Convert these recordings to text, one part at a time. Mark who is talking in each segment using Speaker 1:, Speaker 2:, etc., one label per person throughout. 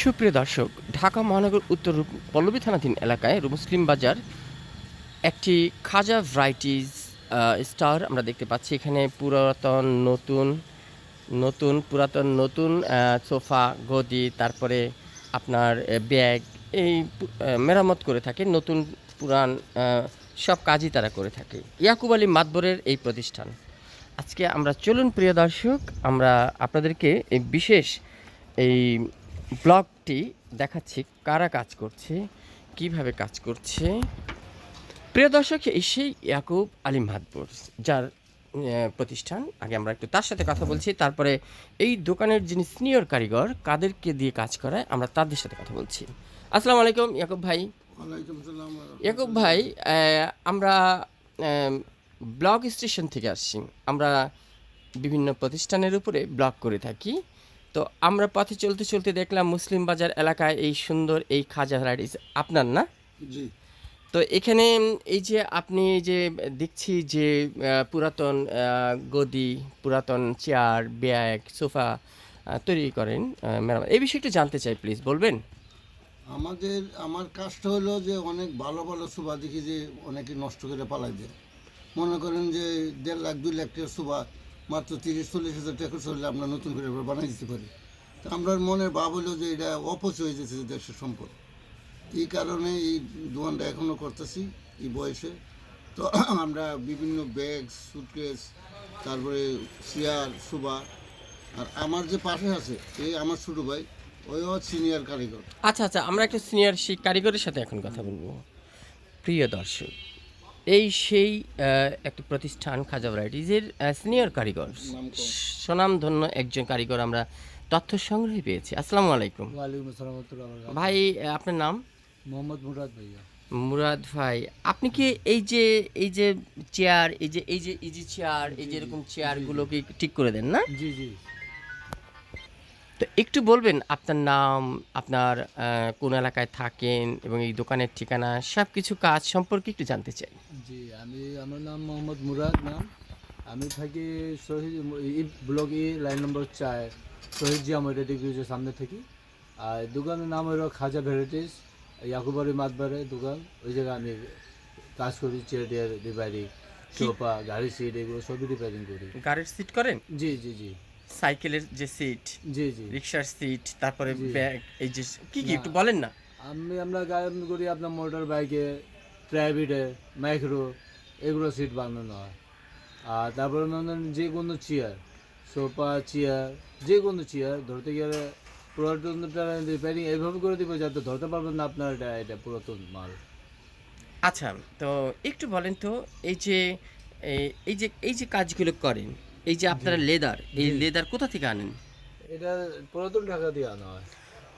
Speaker 1: সুপ্রিয় দর্শক, ঢাকা মহানগর উত্তর পল্লবী থানাধীন এলাকায় মুসলিম বাজার একটি খাজা ভ্যারাইটিস স্টার আমরা দেখতে পাচ্ছি। এখানে পুরাতন, নতুন নতুন, পুরাতন, নতুন সোফা, গদি, তারপরে আপনার ব্যাগ, এই মেরামত করে থাকে। নতুন, পুরান সব কাজই তারা করে থাকে। ইয়াকুব আলী মাতবরের এই প্রতিষ্ঠান। আজকে আমরা, চলুন প্রিয় দর্শক, আমরা আপনাদেরকে এই বিশেষ এই ব্লগটি দেখাচ্ছি কারা কাজ করছে কীভাবে কাজ করছে। প্রিয় দর্শক এই সেই ইয়াকুব আলী মাদবর যার প্রতিষ্ঠান আগে আমরা একটু তার সাথে কথা বলছি তারপরে এই দোকানের যিনি সিনিয়র কারিগর কাদেরকে দিয়ে কাজ করায় আমরা তাদের সাথে কথা বলছি। আসসালামু আলাইকুম ইয়াকুব ভাই। ইয়াকুব ভাই আমরা ব্লগ স্টেশন থেকে আসছি। আমরা বিভিন্ন প্রতিষ্ঠানের উপরে ব্লগ করে থাকি। তো আমরা পথে চলতে চলতে দেখলাম মুসলিম বাজার এলাকায় এই সুন্দর এই খাজা ভ্যারাইটিস আপনার না?
Speaker 2: জি।
Speaker 1: তো এখানে এই যে আপনি যে দেখছি যে পুরাতন গদি পুরাতন চেয়ার ব্যাগ সোফা তৈরি করেন ম্যাডাম। এই বিষয়ে একটু জানতে চাই প্লিজ বলবেন?
Speaker 2: আমাদের আমার কাজটা হলো যে অনেক ভালো ভালো সুবা দেখি যে অনেকে নষ্ট করে পালাই দেয়। মনে করেন যে দেড় লাখ দুই লাখ টাকার সুবা মাত্র তিরিশ, চল্লিশ হাজার টাকা চললে আমরা নতুন করে বানাই দিতে পারি। তো আমরা মনের ভাব হলো যে এটা অপচয় হয়ে যেতেছে দেশের সম্পদ। এই কারণে এই দোকানটা এখনও করতেছি, এই বয়সে। তো আমরা বিভিন্ন ব্যাগ সুটকেস তারপরে চেয়ার সুবা আর আমার যে পাশে আছে, এই আমার ছোটো ভাই, ওইও সিনিয়র কারিগর।
Speaker 1: আচ্ছা আচ্ছা আমরা একটা সিনিয়র সেই কারিগরের সাথে এখন কথা বলব। প্রিয় দর্শক এই সেই একটি প্রতিষ্ঠান খাজা ভ্যারাইটিজের সিনিয়র কারিগর। সুনামধন্য একজন কারিগর আমরা তথ্য সংগ্রহে পেয়েছি। আসসালামু আলাইকুম। ভাই আপনার নাম?
Speaker 3: মোহাম্মদ মুরাদ ভাইয়া।
Speaker 1: মুরাদ ভাই আপনি কি এই যে এই যে চেয়ার এই যে এই যে ইজি চেয়ার এই যে এরকম চেয়ারগুলো কি ঠিক করে দেন না?
Speaker 3: জি জি।
Speaker 1: তো একটু বলবেন আপনার নাম আপনার কোন এলাকায় থাকেন এবং এই দোকানের ঠিকানা সব কিছু কাজ সম্পর্কে একটু জানতে চাই।
Speaker 3: জি আমি আমার নাম মোহাম্মদ মুরাদ নাম। আমি থাকি শহীদ ব্লক ই লাইন নম্বর চার শহীদ জিয়া মডেল ব্রিজের সামনে থাকি। আর দোকানের নাম হলো খাজা ভ্যারাইটিস ইয়াকুবারি মাতবারে দোকান। ওই জায়গায় আমি কাজ করি চেয়ার টিয়ার রিপেয়ারিং সোফা গাড়ি সিট এগুলো সবই রিপেয়ারিং করি।
Speaker 1: গাড়ির সিট করেন?
Speaker 3: জি জি জি।
Speaker 1: সাইকেলের যে সিট
Speaker 3: জি জি।
Speaker 1: রিক্সার সিট তারপরে ব্যাগ এই যে কি কি একটু বলেন না।
Speaker 3: আমি আমরা গাড়ি করি আপনার মোটর বাইকে প্রাইভেটে মাইক্রো এগুলো সিট বানানো হয়। আর তারপরে মনে যে কোনো চেয়ার সোফা চেয়ার যে কোনো চেয়ার ধরতে গেলে পুরাতনটা রিপেয়ারিং এইভাবে করে দিব যাতে ধরতে পারবেন না আপনার এটা এটা পুরাতন মাল।
Speaker 1: আচ্ছা তো একটু বলেন তো এই যে এই যে এই যে কাজগুলো করেন এই যে আপনারা লেদার এই লেদার কোথা থেকে আনেন?
Speaker 3: এটা পুরাতন ঢাকা দিয়ে আনা হয়।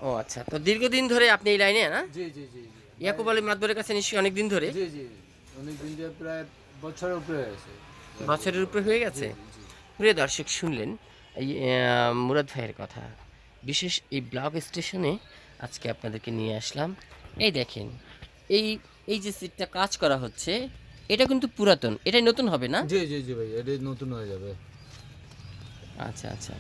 Speaker 1: ও আচ্ছা তো দীর্ঘদিন ধরে আপনি এই লাইনে না?
Speaker 3: জি জি জি
Speaker 1: ইয়াকুব আলী মাদবরের কাছে নিশ্চয়ই অনেক দিন ধরে?
Speaker 3: জি জি অনেক দিন ধরে প্রায় বছরের উপরে আছে
Speaker 1: বছরের উপরে হয়ে গেছে? প্রিয় দর্শক শুনলেন এই মুরাদ ভাইয়ের কথা। বিশেষ এই ব্লক স্টেশনে আজকে আপনাদেরকে নিয়ে আসলাম। এই দেখেন এই এই যে সিটটা কাজ করা হচ্ছে এটা কিন্তু পুরাতন এটাই নতুন হবে না?
Speaker 3: জি জি জি ভাই এটা নতুন হয়ে যাবে।
Speaker 1: আচ্ছা আচ্ছা।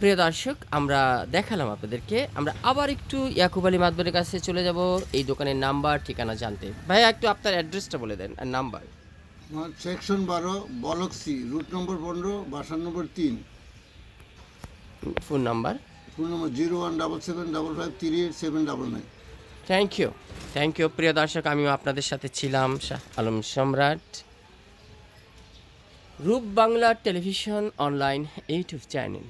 Speaker 1: প্রিয় দর্শক আমরা দেখালাম আপনাদেরকে। আমরা আবার একটু ইয়াকুব আলী মাদবরের কাছে চলে যাব। এই দোকানের নাম্বার ঠিকানা জানতে। ভাইয়া একটু আপনার অ্যাড্রেসটা বলে দেন আর নাম্বার।
Speaker 2: সেকশন বারো বলক সি রুট নম্বর পনেরো বাসার নম্বর তিন।
Speaker 1: Phone number?
Speaker 2: Phone number zero one double seven double five three eight seven double nine.
Speaker 1: Thank you. Thank you. প্রিয় দর্শক আমিও আপনাদের সাথে ছিলাম Shah Alam Samrat. Rup Bangla television online YouTube channel.